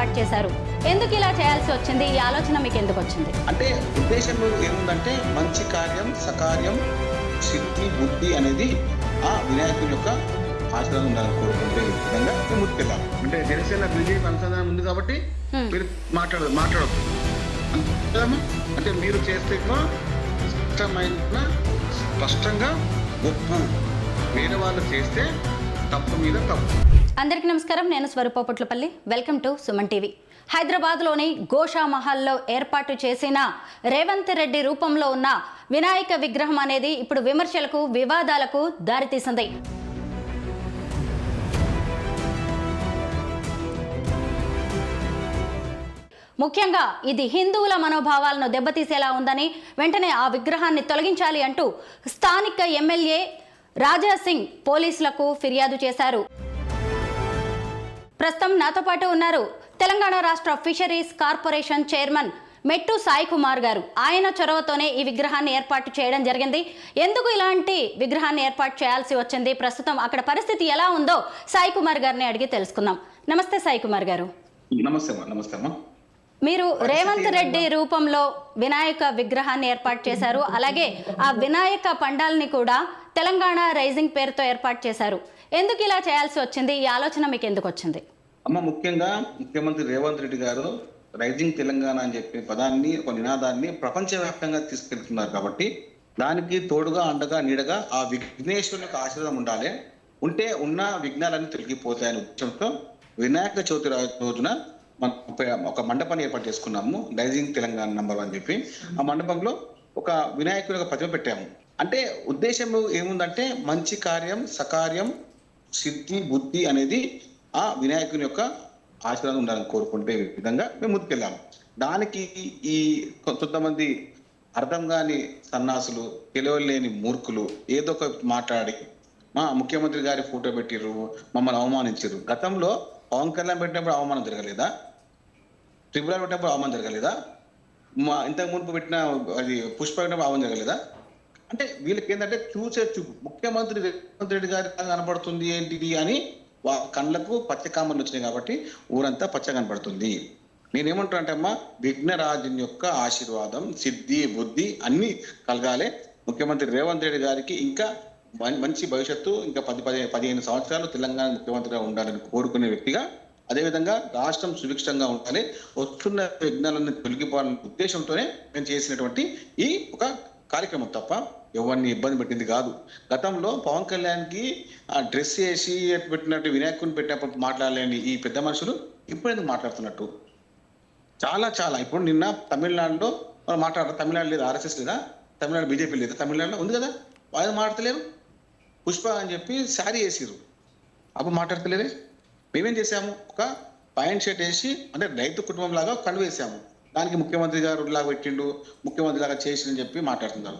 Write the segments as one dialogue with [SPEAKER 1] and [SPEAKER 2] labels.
[SPEAKER 1] ఏర్పాటు చేశారు. ఎందుకు ఇలా చేయాల్సి వచ్చింది? ఈ ఆలోచన మీకు ఎందుకు వచ్చింది?
[SPEAKER 2] అంటే ఉద్దేశం ఏముందంటే మంచి కార్యం సకార్యం సిద్ధి బుద్ధి అనేది ఆ వినాయకుని యొక్క ఆచరణ ఉండాలని కోరుకుంటే విధంగా ముందుకెళ్ళాలి అంటే జనసేన బీజేపీ అనుసంధానం ఉంది కాబట్టి. మీరు మాట్లాడ మాట్లాడద్దు. అంతేనా? అంటే మీరు చేస్తే స్పష్టమైన స్పష్టంగా ఒప్పు వేరే వాళ్ళు చేస్తే తప్పు మీద తప్పు.
[SPEAKER 1] అందరికీ నమస్కారం. నేను Swarupaputlapalli welcome to Suman TV. హైదరాబాద్లోని గోషా మహల్లో ఏర్పాటు చేసిన రేవంత్ రెడ్డి రూపంలో ఉన్న వినాయక విగ్రహం అనేది ఇప్పుడు విమర్శలకు వివాదాలకు దారితీసింది. ముఖ్యంగా ఇది హిందువుల మనోభావాలను దెబ్బతీసేలా ఉందని వెంటనే ఆ విగ్రహాన్ని తొలగించాలి అంటూ స్థానిక ఎమ్మెల్యే రాజాసింగ్ పోలీసులకు ఫిర్యాదు చేశారు. ప్రస్తుతం నాతో పాటు ఉన్నారు తెలంగాణ రాష్ట్ర ఫిషరీస్ కార్పొరేషన్ చైర్మన్ మెట్టు సాయి కుమార్ గారు. ఆయన చొరవతోనే ఈ విగ్రహాన్ని ఏర్పాటు చేయడం జరిగింది. ఎందుకు ఇలాంటి విగ్రహాన్ని ఏర్పాటు చేయాల్సి వచ్చింది? ప్రస్తుతం అక్కడ పరిస్థితి ఎలా ఉందో సాయి కుమార్ గారిని అడిగి తెలుసుకుందాం. నమస్తే సాయి కుమార్ గారు.
[SPEAKER 2] నమస్తే నమస్తే
[SPEAKER 1] మీరు రేవంత్ రెడ్డి రూపంలో వినాయక విగ్రహాన్ని ఏర్పాటు చేశారు. అలాగే ఆ వినాయక పండాల్ని కూడా తెలంగాణ రైజింగ్ పేరుతో ఏర్పాటు చేశారు. ఎందుకు ఇలా చేయాల్సి వచ్చింది? ఈ ఆలోచన మీకు ఎందుకు వచ్చింది?
[SPEAKER 2] అమ్మ ముఖ్యంగా ముఖ్యమంత్రి రేవంత్ రెడ్డి గారు రైజింగ్ తెలంగాణ అని చెప్పే పదాన్ని ఒక నినాదాన్ని ప్రపంచవ్యాప్తంగా తీసుకెళ్తున్నారు కాబట్టి దానికి తోడుగా అండగా నీడగా ఆ విఘ్నేశ్వరుని యొక్క ఆశీర్వాదం ఉండాలి. ఉంటే ఉన్న విఘ్నాలన్నీ తొలగిపోతాయని ఉద్దేశంతో వినాయక చవితి రోజున ఒక- మండపాన్ని ఏర్పాటు చేసుకున్నాము రైజింగ్ తెలంగాణ నంబర్ అని చెప్పి. ఆ మండపంలో ఒక వినాయకుడి యొక్క ప్రతిమ పెట్టాము. అంటే ఉద్దేశం ఏముందంటే మంచి కార్యం సకార్యం సిద్ధి బుద్ధి అనేది ఆ వినాయకుని యొక్క ఆశీర్వాదం ఉండాలని కోరుకుంటే విధంగా మేము ముందుకెళ్ళాము దానికి ఈ కొంతమంది అర్థం కాని సన్నాసులు తెలియలేని మూర్ఖులు ఏదో ఒక మాట్లాడి మా ముఖ్యమంత్రి గారి ఫోటో పెట్టిర్రు మమ్మల్ని అవమానించారు గతంలో పవన్ కళ్యాణ్ పెట్టినప్పుడు అవమానం జరగలేదా? త్రిపుర పెట్టినప్పుడు అవమానం జరగలేదా? మా ఇంతకు మునుపు పెట్టిన అది పుష్ప పెట్టినప్పుడు అవమానం జరగలేదా? అంటే వీళ్ళకి ఏంటంటే చూసే చూపు. ముఖ్యమంత్రి రేవంత్ రెడ్డి గారి కనబడుతుంది ఏంటిది అని కళ్ళకు పచ్చ కామర్లు వచ్చినాయి కాబట్టి ఊరంతా పచ్చ కనపడుతుంది నేనేమంటున్నా అంటే అమ్మా విఘ్నరాజుని యొక్క ఆశీర్వాదం సిద్ధి బుద్ధి అన్ని కలగాలి. ముఖ్యమంత్రి రేవంత్ రెడ్డి గారికి ఇంకా మంచి భవిష్యత్తు ఇంకా పది పది పదిహేను సంవత్సరాలు తెలంగాణ ముఖ్యమంత్రిగా ఉండాలని కోరుకునే వ్యక్తిగా అదేవిధంగా రాష్ట్రం సుభిక్షంగా ఉండాలి. వస్తున్న విఘ్నాలను తొలగిపోవాలనే ఉద్దేశంతోనే మేము చేసినటువంటి ఈ ఒక కార్యక్రమం తప్ప ఎవరిని ఇబ్బంది పెట్టింది కాదు. గతంలో పవన్ కళ్యాణ్కి డ్రెస్ వేసి పెట్టినట్టు వినాయకుని పెట్టినప్పుడు మాట్లాడలేని ఈ పెద్ద మనుషులు ఇప్పుడు ఎందుకు మాట్లాడుతున్నట్టు? చాలా చాలా. ఇప్పుడు నిన్న తమిళనాడులో మనం మాట్లాడారు తమిళనాడు లేదా ఆర్ఎస్ఎస్ లేదా తమిళనాడు బీజేపీ లేదా తమిళనాడులో ఉంది కదా? వాళ్ళు మాట్లాడతలేరు. పుష్ప అని చెప్పి శారీ వేసారు అప్పుడు మాట్లాడతలేరే. మేమేం చేసాము ఒక పాయింట్ షర్ట్ వేసి అంటే రైతు కుటుంబం లాగా కండు వేసాము. దానికి ముఖ్యమంత్రి గారు లాగా పెట్టిండు ముఖ్యమంత్రి లాగా చేసిందని చెప్పి మాట్లాడుతున్నారు.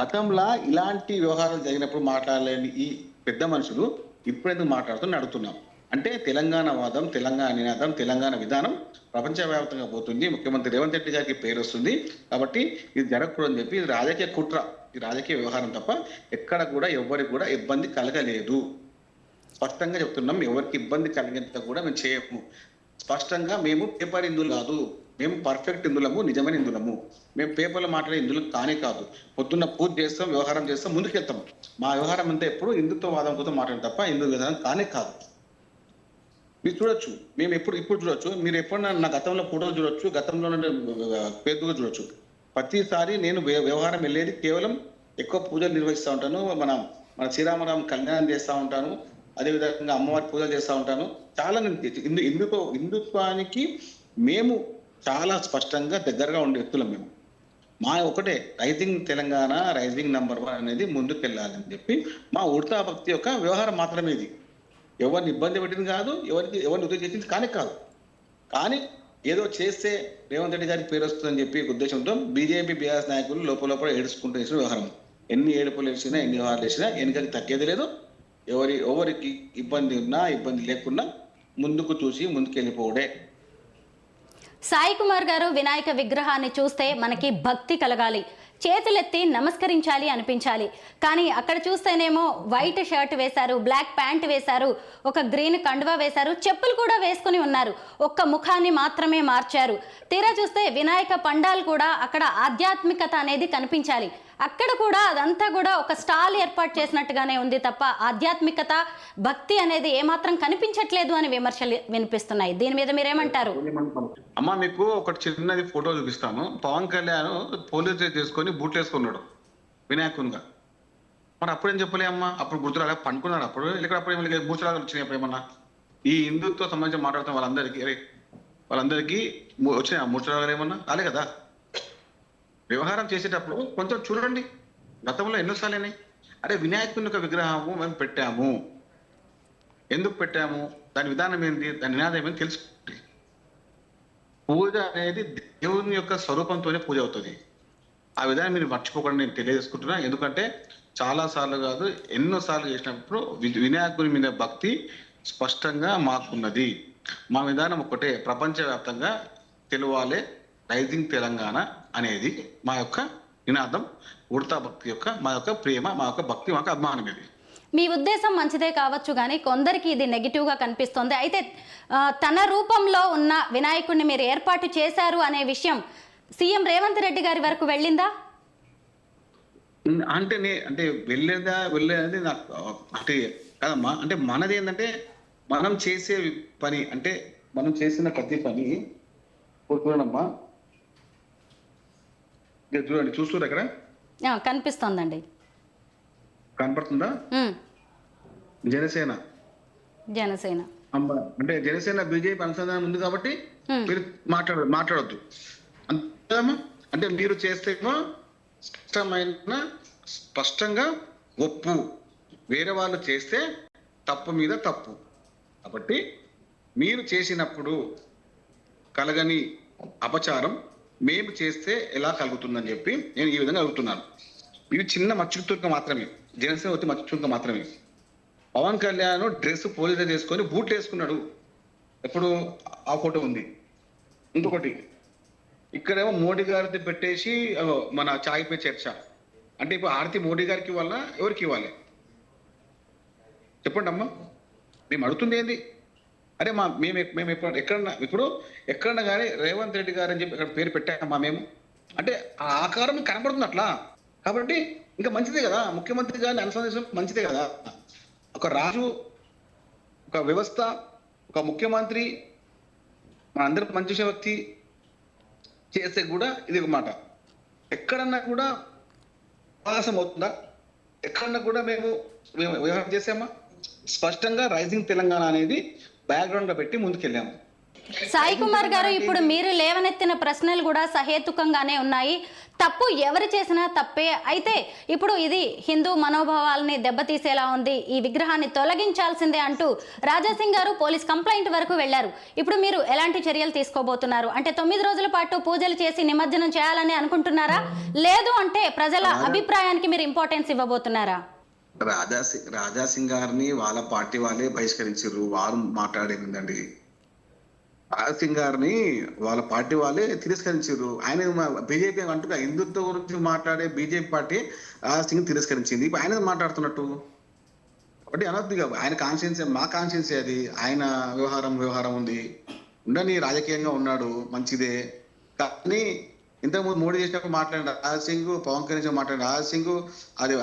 [SPEAKER 2] గతంలో ఇలాంటి వ్యవహారాలు జరిగినప్పుడు మాట్లాడలేని ఈ పెద్ద మనుషులు ఇప్పుడెందుకు మాట్లాడుతూ అడుగుతున్నాం అంటే తెలంగాణ వాదం తెలంగాణ నినాదం తెలంగాణ విధానం ప్రపంచవ్యాప్తంగా పోతుంది. ముఖ్యమంత్రి రేవంత్ రెడ్డి గారికి పేరు వస్తుంది. కాబట్టి ఇది జరగకూడదని చెప్పి ఇది రాజకీయ కుట్ర ఇది రాజకీయ వ్యవహారం తప్ప ఎక్కడ కూడా ఎవరికి కూడా ఇబ్బంది కలగలేదు. స్పష్టంగా చెప్తున్నాం ఎవరికి ఇబ్బంది కలిగేంత కూడా మేము చేయము. స్పష్టంగా మేము పేపర్ ఇందులు కాదు. మేము పర్ఫెక్ట్ ఇందులము నిజమైన ఇందులము. మేము పేపర్లో మాట్లాడే ఇందులు కానే కాదు. పొద్దున్న పూజ చేస్తాం వ్యవహారం చేస్తాం ముందుకెళ్తాం మా వ్యవహారం అంతా ఎప్పుడు హిందుత్వ వాదం కోసం మాట్లాడడం తప్ప హిందూ విధానం కానే కాదు. మీరు చూడొచ్చు. మేము ఎప్పుడు ఇప్పుడు చూడొచ్చు. మీరు ఎప్పుడన్నా నా గతంలో ఫోటోలు చూడొచ్చు గతంలో పేరుగా చూడొచ్చు. ప్రతిసారి నేను వ్యవహారం వెళ్ళేది కేవలం ఎక్కువ పూజలు నిర్వహిస్తూ ఉంటాను. మన మన శ్రీరామరామ కళ్యాణం చేస్తూ ఉంటాను. అదేవిధంగా అమ్మవారి పూజలు చేస్తూ ఉంటాను. చాలా నేను హిందూ హిందుత్వ హిందుత్వానికి మేము చాలా స్పష్టంగా దగ్గరగా ఉండే వ్యక్తులం మేము. మా ఒకటే rising Telangana rising number one అనేది ముందుకెళ్ళాలని చెప్పి మా ఉడతా భక్తి యొక్క వ్యవహారం మాత్రమే ఇది. ఎవరిని ఇబ్బంది పెట్టింది కాదు ఎవరికి ఎవరిని ఉద్యోగం చేసింది కానీ కాదు. కానీ ఏదో చేస్తే రేవంత్ రెడ్డి గారికి పేరు వస్తుందని చెప్పి ఉద్దేశంతో బీజేపీ బీఆర్ఎస్ నాయకులు లోపల లోపల ఏడుచుకుంటూ వేసిన వ్యవహారం. ఎన్ని ఏడుపులు వేసినా ఎన్ని వ్యవహారాలు వేసినా వెనుకకి తగ్గేది లేదు. ఎవరి ఎవరికి ఇబ్బంది ఉన్నా ఇబ్బంది లేకున్నా ముందుకు చూసి ముందుకు వెళ్ళిపోవడే.
[SPEAKER 1] సాయి కుమార్ గారు వినాయక విగ్రహాన్ని చూస్తే మనకి భక్తి కలగాలి. చేతులెత్తి నమస్కరించాలి అనిపించాలి. కానీ అక్కడ చూస్తేనేమో వైట్ షర్ట్ వేశారు బ్లాక్ ప్యాంట్ వేశారు ఒక గ్రీన్ కండువా వేశారు చెప్పులు కూడా వేసుకుని ఉన్నారు. ఒక్క ముఖాన్ని మాత్రమే మార్చారు. తీరా చూస్తే వినాయక పండాలు కూడా అక్కడ ఆధ్యాత్మికత అనేది కనిపించాలి. అక్కడ కూడా అదంతా కూడా ఒక స్టాల్ ఏర్పాటు చేసినట్టుగానే ఉంది తప్ప ఆధ్యాత్మికత భక్తి అనేది ఏమాత్రం కనిపించట్లేదు అని విమర్శలు వినిపిస్తున్నాయి. దీని మీద మీరేమంటారు?
[SPEAKER 2] అమ్మ మీకు ఒకటి చిన్నది ఫోటో చూపిస్తాను. పవన్ కళ్యాణ్ పోలీస్ డ్రెస్ చేసుకొని బూట్లు వేసుకున్నాడు వినాయకునిగా. మరి అప్పుడేం చెప్పలే అమ్మా? అప్పుడు గుర్తురాలే పండుకున్నాడు అప్పుడు. ఇక్కడ అప్పుడు ఏమైనా వచ్చినాయి అప్పుడు ఏమన్నా ఈ హిందుత్వ సంబంధించి మాట్లాడుతున్న వాళ్ళందరికీ వాళ్ళందరికీ వచ్చినాయి? మూర్చలాగా ఏమన్నా? కాలే కదా? వ్యవహారం చేసేటప్పుడు కొంచెం చూడండి గతంలో ఎన్నోసార్లు అయినాయి అరే వినాయకుని యొక్క విగ్రహము మేము పెట్టాము. ఎందుకు పెట్టాము? దాని విధానం ఏంటి దాని నినాదం ఏంటి తెలుసుకోండి. పూజ అనేది దేవుని యొక్క స్వరూపంతోనే పూజ అవుతుంది. ఆ విధానం మీరు మర్చిపోకుండా నేను తెలియజేసుకుంటున్నా. ఎందుకంటే చాలా సార్లు కాదు ఎన్నో సార్లు చేసినప్పుడు వినాయకుని మీద భక్తి స్పష్టంగా మాకున్నది. మా విధానం ఒకటే ప్రపంచవ్యాప్తంగా తెలువాలే రైజింగ్ తెలంగాణ అనేది మా యొక్క నినాదం ఉడతా భక్తి యొక్క మా యొక్క ప్రేమ మా యొక్క భక్తి మా యొక్క అభిమానం ఇది.
[SPEAKER 1] మీ ఉద్దేశం మంచిదే కావచ్చు కానీ కొందరికి ఇది నెగిటివ్గా కనిపిస్తోంది. అయితే తన రూపంలో ఉన్న వినాయకుడిని మీరు ఏర్పాటు చేశారు అనే విషయం సీఎం రేవంత్ రెడ్డి గారి వరకు వెళ్ళిందా?
[SPEAKER 2] అంటే అంటే వెళ్ళేదా వెళ్ళేది నాకు అంటే కాదమ్మా అంటే మనది ఏంటంటే మనం చేసే పని అంటే మనం చేసిన ప్రతి పని ఇది చూడండి చూస్తున్నారు అక్కడ
[SPEAKER 1] కనిపిస్తోందండి.
[SPEAKER 2] కనపడుతుందా? జనసేన.
[SPEAKER 1] జనసేన.
[SPEAKER 2] అంటే జనసేన బీజేపీ అనుసంధానం ఉంది కాబట్టి. మీరు మాట్లాడ మాట్లాడొద్దు. అంతేమ్మా అంటే మీరు చేస్తేమో స్పష్టమైన స్పష్టంగా ఒప్పు. వేరే వాళ్ళు చేస్తే తప్పు మీద తప్పు. కాబట్టి మీరు చేసినప్పుడు కలగని అపచారం మేము చేస్తే ఎలా కలుగుతుందని చెప్పి నేను ఈ విధంగా అడుగుతున్నాను. ఇది చిన్న మచ్చుతుర్క మాత్రమే. జనసేన వచ్చి మచ్చుతుర్క మాత్రమే. పవన్ కళ్యాణ్ డ్రెస్ పోలీసులు చేసుకొని బూట్లు వేసుకున్నాడు. ఎప్పుడు ఆ ఫోటో ఉంది. ఇంకొకటి ఇక్కడేమో మోడీ గారిది పెట్టేసి మన చాయ్ పే చర్చ. అంటే ఇప్పుడు ఆర్తి మోడీ గారికి ఇవ్వాలా? ఎవరికి ఇవ్వాలి? చెప్పండి అమ్మా మేము అడుగుతుంది ఏంది? అరే మా మేము మేము ఎప్పుడు ఎక్కడన్నా ఇప్పుడు ఎక్కడన్నా కానీ రేవంత్ రెడ్డి గారు అని చెప్పి ఇక్కడ పేరు పెట్టామా మేము. అంటే ఆ ఆకారం కనబడుతుంది అట్లా. కాబట్టి ఇంకా మంచిదే కదా. ముఖ్యమంత్రి గారిని అనుసంధించడం మంచిదే కదా. ఒక రాజు ఒక వ్యవస్థ ఒక ముఖ్యమంత్రి మన అందరికి మంచి చేసే వ్యక్తి చేస్తే కూడా ఇది ఒక మాట. ఎక్కడన్నా కూడా అవకాశం అవుతుందా? ఎక్కడన్నా కూడా మేము మేము వ్యవహారం చేసామా? స్పష్టంగా రైజింగ్ తెలంగాణ అనేది బ్యాక్గ్రౌండ్గా పెట్టి ముందుకెళ్ళాము.
[SPEAKER 1] సాయి కుమార్ గారు ఇప్పుడు మీరు లేవనెత్తిన ప్రశ్నలు కూడా సహేతుకంగానే ఉన్నాయి. తప్పు ఎవరు చేసినా తప్పే. అయితే ఇప్పుడు ఇది హిందూ మనోభావాల్ని దెబ్బతీసేలా ఉంది. ఈ విగ్రహాన్ని తొలగించాల్సిందే అంటూ రాజాసింగ్ గారు పోలీస్ కంప్లైంట్ వరకు వెళ్ళారు ఇప్పుడు మీరు ఎలాంటి చర్యలు తీసుకోబోతున్నారు? అంటే తొమ్మిది రోజుల పాటు పూజలు చేసి నిమజ్జనం చేయాలని అనుకుంటున్నారా? లేదు అంటే ప్రజల అభిప్రాయానికి మీరు ఇంపార్టెన్స్ ఇవ్వబోతున్నారా?
[SPEAKER 2] రాజా రాజా సింగ్ గారిని వాళ్ళ పార్టీ వాళ్ళే బహిష్కరించారు వారు మాట్లాడేందండి రాజా సింగ్ గారిని వాళ్ళ పార్టీ వాళ్ళే తిరస్కరించారు ఆయన బీజేపీ అంటున్నా హిందుత్వ గురించి మాట్లాడే బీజేపీ పార్టీ రాజా సింగ్ తిరస్కరించింది. ఇప్పుడు ఆయన మాట్లాడుతున్నట్టు. కాబట్టి అనొద్దు ఆయన కాన్షియన్స్ మా కాన్షియన్స్ అది. ఆయన వ్యవహారం వ్యవహారం ఉంది. ఉండని రాజకీయంగా ఉన్నాడు మంచిదే. కానీ ఇంతకుముందు మోడీ చేసినప్పుడు మాట్లాడిన రాజా సింగ్ పవన్ కళ్యాణ్ మాట్లాడిన రాజా సింగ్ అది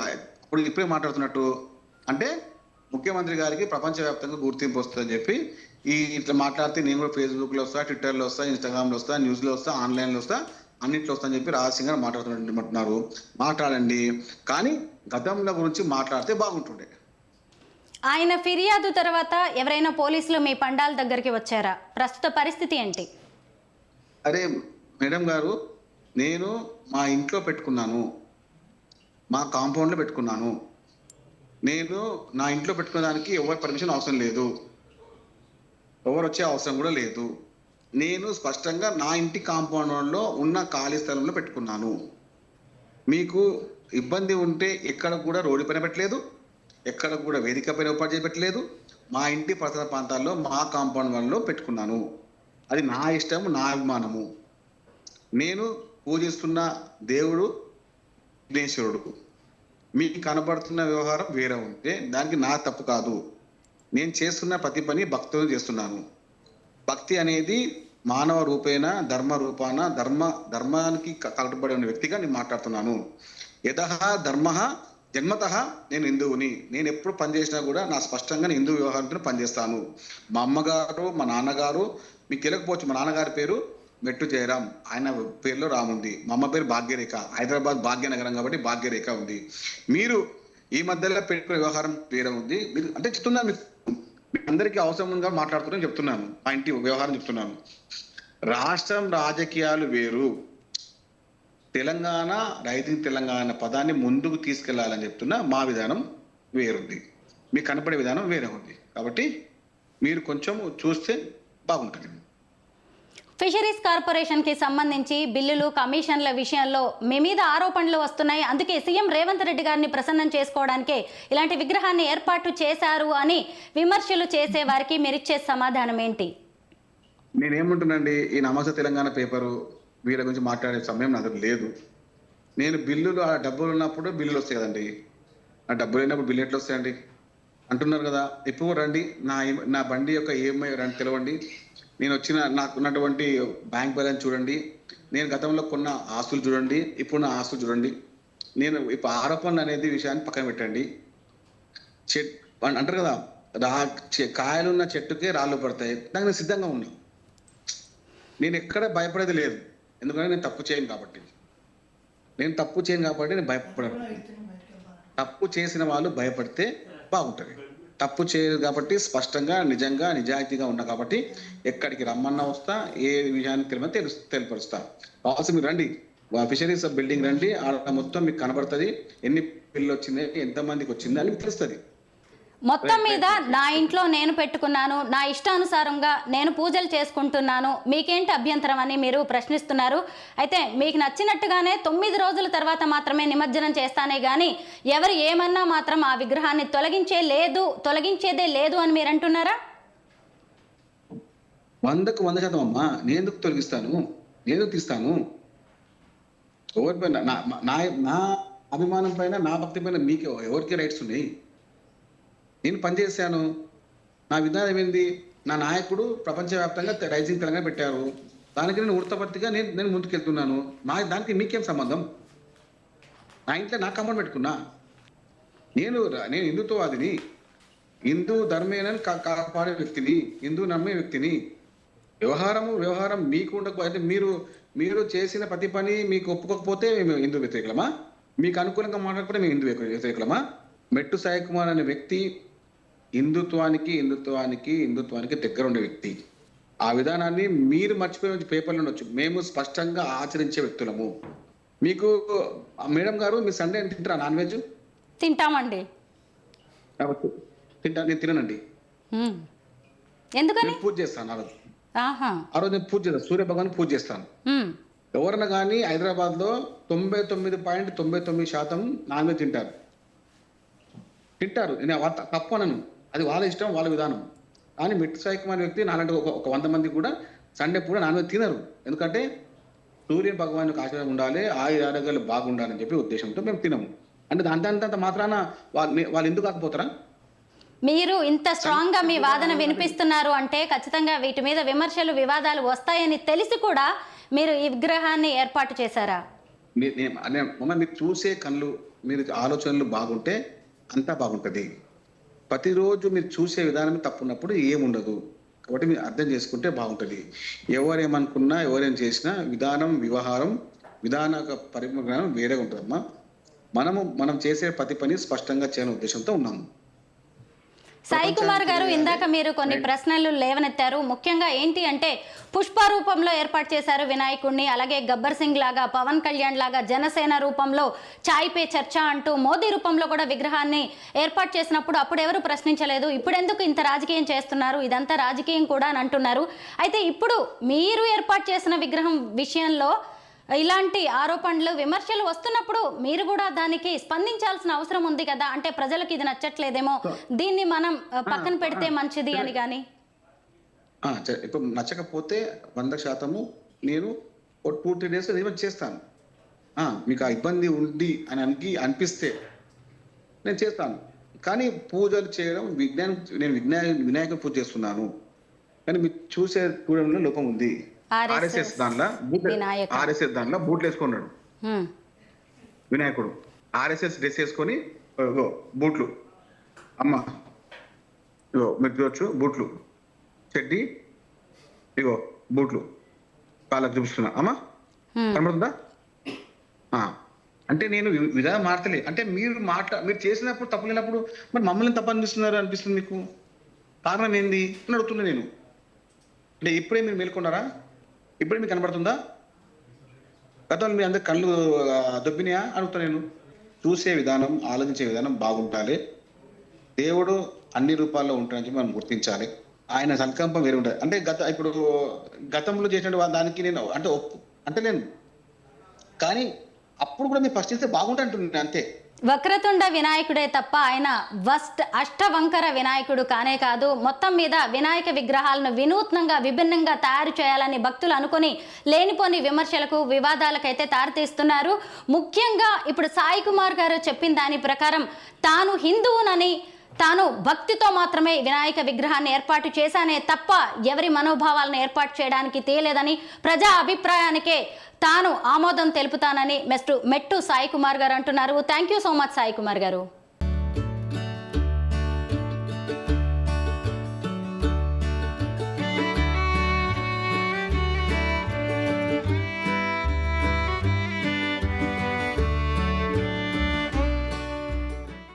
[SPEAKER 2] ఇప్పుడు ఇప్పుడే మాట్లాడుతున్నట్టు అంటే ముఖ్యమంత్రి గారికి ప్రపంచవ్యాప్తంగా గుర్తింపు వస్తుందని చెప్పి ఈ ఇట్లా మాట్లాడితే నేను కూడా ఫేస్బుక్లో వస్తా ట్విట్టర్లో వస్తా ఇన్స్టాగ్రామ్లో వస్తా న్యూస్లో వస్తా ఆన్లైన్లో వస్తా అన్నింటిలో వస్తా అని చెప్పి గారు మాట్లాడుతున్నట్టున్నారు. మాట్లాడండి. కానీ గతంలో గురించి మాట్లాడితే బాగుంటుండే.
[SPEAKER 1] ఆయన ఫిర్యాదు తర్వాత ఎవరైనా పోలీసులు మీ పండాల దగ్గరికి వచ్చారా? ప్రస్తుత పరిస్థితి ఏంటి?
[SPEAKER 2] అరే మేడం గారు నేను మా ఇంట్లో పెట్టుకున్నాను. మా కాంపౌండ్లో పెట్టుకున్నాను. నేను నా ఇంట్లో పెట్టుకోవడానికి ఎవరి పర్మిషన్ అవసరం లేదు. ఎవరు వచ్చే అవసరం కూడా లేదు. నేను స్పష్టంగా నా ఇంటి కాంపౌండ్లో ఉన్న ఖాళీ స్థలంలో పెట్టుకున్నాను. మీకు ఇబ్బంది ఉంటే ఎక్కడ కూడా రోడ్డు పైన పెట్టలేదు. ఎక్కడ కూడా వేదిక పైన ఏర్పాటు చేసి పెట్టలేదు. మా ఇంటి పరిసర ప్రాంతాల్లో మా కాంపౌండ్ వన్లో పెట్టుకున్నాను. అది నా ఇష్టం నా అభిమానము. నేను పూజిస్తున్న దేవుడు విఘ్నేశ్వరుడు. మీకు కనబడుతున్న వ్యవహారం వేరే ఉంటే దానికి నా తప్పు కాదు. నేను చేస్తున్న ప్రతి పని భక్తులు చేస్తున్నాను. భక్తి అనేది మానవ రూపేణ ధర్మ రూపాన? ధర్మ ధర్మానికి క- కట్టుబడి ఉన్న వ్యక్తిగా నేను మాట్లాడుతున్నాను. యథ ధర్మ జన్మత నేను హిందువుని. నేను ఎప్పుడు పనిచేసినా కూడా నా స్పష్టంగా నేను హిందూ వ్యవహారంతో పనిచేస్తాను మా అమ్మగారు మా నాన్నగారు మీకు తెలియకపోవచ్చు మా నాన్నగారి పేరు మెట్టు జయరాం. ఆయన పేరులో రామ్ ఉంది. మా అమ్మ పేరు భాగ్యరేఖ. హైదరాబాద్ భాగ్యనగరం కాబట్టి భాగ్యరేఖ ఉంది. మీరు ఈ మధ్యలో పెట్టుకునే వ్యవహారం వేరే ఉంది. మీరు అంటే చెప్తున్నాను మీకు. మీ అందరికీ అవసరంగా మాట్లాడుతున్నాను చెప్తున్నాను. మా ఇంటి వ్యవహారం చెప్తున్నాను. రాష్ట్రం రాజకీయాలు వేరు. తెలంగాణ రైతింగ్ తెలంగాణ పదాన్ని ముందుకు తీసుకెళ్ళాలని చెప్తున్నా మా విధానం వేరుంది. మీకు కనపడే విధానం వేరే ఉంది. కాబట్టి మీరు కొంచెం చూస్తే బాగుంటుంది.
[SPEAKER 1] ఫిషరీస్ కార్పొరేషన్కి సంబంధించి బిల్లులు కమిషన్ల విషయంలో మీ మీద ఆరోపణలు వస్తున్నాయి. అందుకే సీఎం రేవంత్ రెడ్డి గారిని ప్రసన్నం చేసుకోవడానికే ఇలాంటి విగ్రహాన్ని ఏర్పాటు చేశారు అని విమర్శలు చేసే వారికి మీరిచ్చే సమాధానం ఏంటి?
[SPEAKER 2] నేనేమంటున్నాండి ఈ నమస్తే తెలంగాణ పేపరు వీళ్ళ గురించి మాట్లాడే సమయం నా దగ్గర లేదు. నేను బిల్లులు ఆ డబ్బులు ఉన్నప్పుడు బిల్లులు వస్తాయి కదండి. ఆ డబ్బులు అయినప్పుడు బిల్లు ఎట్లా వస్తాయండి? అంటున్నారు కదా. ఎప్పుడు రండి నా ఈ- నా బండి యొక్క ఈఎంఐ రండి తెలవండి. నేను వచ్చిన నాకు ఉన్నటువంటి బ్యాంక్ బ్యాలెన్స్ చూడండి. నేను గతంలో కొన్న ఆస్తులు చూడండి ఇప్పుడు నా ఆస్తులు చూడండి. నేను ఇప్పుడు ఆరోపణలు అనేది విషయాన్ని పక్కన పెట్టండి. చెట్ అంటారు కదా రా కాయలున్న చెట్టుకే రాళ్ళు పడతాయి. దానికి నేను సిద్ధంగా ఉన్నా. నేను ఎక్కడ భయపడేది లేదు. ఎందుకంటే నేను తప్పు చేయను కాబట్టి. నేను తప్పు చేయను కాబట్టి నేను భయపడను. తప్పు చేసిన వాళ్ళు భయపడితే బాగుంటుంది. తప్పు చేయదు కాబట్టి స్పష్టంగా నిజంగా నిజాయితీగా ఉన్నా కాబట్టి ఎక్కడికి రమ్మన్నా వస్తా ఏ విషయాన్ని తెలియని తెలుసు తెలియపరుస్తా. కావాల్సి మీరు రండి. ఫిషరీస్ బిల్డింగ్ రండి. ఆడ మొత్తం మీకు కనబడుతుంది. ఎన్ని పిల్లలు వచ్చింది ఎంతమందికి వచ్చింది అని తెలుస్తుంది.
[SPEAKER 1] మొత్తం మీద నా ఇంట్లో నేను పెట్టుకున్నాను. నా ఇష్టానుసారంగా నేను పూజలు చేసుకుంటున్నాను. మీకేంటి అభ్యంతరం అని మీరు ప్రశ్నిస్తున్నారు. అయితే మీకు నచ్చినట్టుగానే తొమ్మిది రోజుల తర్వాత మాత్రమే నిమజ్జనం చేస్తానే గాని ఎవరు ఏమన్నా మాత్రం ఆ విగ్రహాన్ని తొలగించే లేదు తొలగించేదే లేదు అని మీరు అంటున్నారా?
[SPEAKER 2] వందకు వంద శాతం అమ్మా. నేను ఎందుకు తొలగిస్తాను? నేను తీస్తాను? ఎవరిపైన నా నా నా అభిమానం పైన నా భక్తి పైన మీకు ఎవరికి రైట్స్ ఉన్నాయి? నేను పనిచేశాను. నా విధానం ఏంది? నా నాయకుడు ప్రపంచవ్యాప్తంగా రైజింగ్ తెలంగాణ పెట్టారు. దానికి నేను వృత్తపత్తిగా నేను నేను ముందుకెళ్తున్నాను. నా దానికి మీకేం సంబంధం? నా ఇంట్లో నా కమాండ్ పెట్టుకున్నా. నేను నేను హిందుత్వవాదిని. హిందూ ధర్మేనని కా- కాపాడే వ్యక్తిని హిందూ నమ్మే వ్యక్తిని. వ్యవహారము వ్యవహారం మీకు ఉండకపోతే అయితే మీరు మీరు చేసిన ప్రతి పని మీకు ఒప్పుకోకపోతే మేము హిందూ వ్యతిరేకులమా? మీకు అనుకూలంగా మాట్లాడకపోతే మేము హిందూ వ్యతిరే- వ్యతిరేకులమా? మెట్టు సాయి కుమార్ అనే వ్యక్తి హిందుత్వానికి హిందుత్వానికి హిందుత్వానికి దగ్గర ఉండే వ్యక్తి. ఆ విధానాన్ని మీరు మర్చిపోయి పేపర్లో ఉండొచ్చు. మేము స్పష్టంగా ఆచరించే వ్యక్తులము. మీకు మేడం గారు మీ సండే తింటారా? Non veg?
[SPEAKER 1] తింటామండి.
[SPEAKER 2] తింటా నేను తిననండి.
[SPEAKER 1] ఎందుకని?
[SPEAKER 2] పూజ చేస్తాను ఆ రోజు.
[SPEAKER 1] ఆహా.
[SPEAKER 2] ఆ రోజు నేను పూజ చేస్తాను. సూర్య భగవాన్ పూజ చేస్తాను. ఎవరన్నా కానీ హైదరాబాద్లో తొంభై తొమ్మిది పాయింట్ తొంభై తొమ్మిది శాతం నాన్ వెజ్ తింటారు. తింటారు. నేను ఆ వార్త తప్పు అనను. అది వాళ్ళ ఇష్టం వాళ్ళ విధానం. కానీ మెట్టు సాయి కుమార్ వ్యక్తి నాలాంటి ఒక ఒక వంద మంది కూడా సండే పూట నాన్ వెజ్ తినరు. ఎందుకంటే సూర్య భగవాన్ యొక్క ఆశీర్వాదం ఉండాలి ఆయుర ఆరోగ్యాలు బాగుండాలని చెప్పి ఉద్దేశంతో మేము తినము. అంటే దాంతో అంత మాత్రాన వాళ్ళు వాళ్ళు ఎందుకు కాకపోతారా
[SPEAKER 1] మీరు ఇంత స్ట్రాంగ్గా మీ వాదన వినిపిస్తున్నారు అంటే ఖచ్చితంగా వీటి మీద విమర్శలు వివాదాలు వస్తాయని తెలిసి కూడా మీరు ఈ విగ్రహాన్ని ఏర్పాటు చేశారా?
[SPEAKER 2] మీరు చూసే కళ్ళు మీరు ఆలోచనలు బాగుంటే అంతా బాగుంటుంది. ప్రతిరోజు మీరు చూసే విధానం తప్పున్నప్పుడు ఏముండదు. కాబట్టి మీరు అర్థం చేసుకుంటే బాగుంటుంది. ఎవరేమనుకున్నా ఎవరేం చేసినా విధానం వ్యవహారం విధాన పరిజ్ఞానం వేరే ఉంటుందమ్మా మనము మనం చేసే ప్రతి పని స్పష్టంగా చేయని ఉద్దేశంతో ఉన్నాము.
[SPEAKER 1] సాయి కుమార్ గారు ఇందాక మీరు కొన్ని ప్రశ్నలు లేవనెత్తారు. ముఖ్యంగా ఏంటి అంటే పుష్ప రూపంలో ఏర్పాటు చేశారు వినాయకుడిని అలాగే గబ్బర్ సింగ్ లాగా పవన్ కళ్యాణ్ లాగా జనసేన రూపంలో చాయ్ పే చర్చ అంటూ మోదీ రూపంలో కూడా విగ్రహాన్ని ఏర్పాటు చేసినప్పుడు అప్పుడు ఎవరు ప్రశ్నించలేదు. ఇప్పుడు ఎందుకు ఇంత రాజకీయం చేస్తున్నారు? ఇదంతా రాజకీయం కూడా అని అంటున్నారు. అయితే ఇప్పుడు మీరు ఏర్పాటు చేసిన విగ్రహం విషయంలో ఇలాంటి ఆరోపణలు విమర్శలు వస్తున్నప్పుడు మీరు కూడా దానికి స్పందించాల్సిన అవసరం ఉంది కదా? అంటే ప్రజలకు ఇది నచ్చట్లేదేమో దీన్ని మనం పక్కన పెడితే మంచిది అని కానీ.
[SPEAKER 2] ఇప్పుడు నచ్చకపోతే వంద శాతము నేను ఒక టూ త్రీ డేస్ రివర్ట్ చేస్తాను. మీకు ఆ ఇబ్బంది ఉంది అని అనికి అనిపిస్తే నేను చేస్తాను. కానీ పూజలు చేయడం విజ్ఞానం నేను విజ్ఞాన వినాయక పూజ చేస్తున్నాను. కానీ మీరు చూసే చూడడంలో లోపం ఉంది. ఆర్ఎస్ఎస్ దాంట్లో
[SPEAKER 1] వినాయక.
[SPEAKER 2] ఆర్ఎస్ఎస్ దాంట్లో బూట్లు వేసుకున్నాడు. వినాయకుడు. ఆర్ఎస్ఎస్ డ్రెస్ వేసుకొని బూట్లు. అమ్మ ఇగో మీరు చూడొచ్చు బూట్లు. చెడ్డి ఇగో బూట్లు. కాళ్ళకు చూపిస్తున్నా. అమ్మా. కనబడుతుందా? ఆ. అంటే నేను విధానం మార్చలే అంటే మీరు మాట్లా మీరు చేసినప్పుడు తప్పు లేనప్పుడు మరి మమ్మల్ని తప్పు అనిపిస్తున్నారు అనిపిస్తుంది మీకు? కారణం ఏంది? అని అడుగుతున్నా నేను. అంటే ఇప్పుడే మీరు మేల్కొన్నారా? ఇప్పుడే మీకు కనబడుతుందా? గతంలో మీ అందరు కళ్ళు దొబ్బినాయా? అడుగుతా నేను. చూసే విధానం ఆలోచించే విధానం బాగుంటాలి దేవుడు అన్ని రూపాల్లో ఉంటాడని మనం గుర్తించాలి. ఆయన సంకల్పం వేరే ఉంటుంది అంటే గత ఇప్పుడు గతంలో చేసిన దానికి నేను అంటే ఒప్పు అంటే నేను. కానీ అప్పుడు కూడా మీరు ఫస్ట్ చేస్తే బాగుంటుంది అంటున్నాను అంతే.
[SPEAKER 1] వక్రతుండ వినాయకుడే తప్ప ఆయన వస్ట్ అష్టవంకర వినాయకుడు కానే కాదు. మొత్తం మీద వినాయక విగ్రహాలను వినూత్నంగా విభిన్నంగా తయారు చేయాలని భక్తులు అనుకొని లేనిపోని విమర్శలకు వివాదాలకైతే తారితీస్తున్నారు ముఖ్యంగా ఇప్పుడు సాయి కుమార్ గారు చెప్పిన దాని ప్రకారం తాను హిందువునని తాను భక్తితో మాత్రమే వినాయక విగ్రహాన్ని ఏర్పాటు చేశానే తప్ప ఎవరి మనోభావాలను ఏర్పాటు చేయడానికి తేలేదని ప్రజా అభిప్రాయానికే తాను ఆమోదం తెలుపుతానని మెస్టు మెట్టు సాయి కుమార్ గారు అంటున్నారు. Thank you so much Sai Kumar గారు.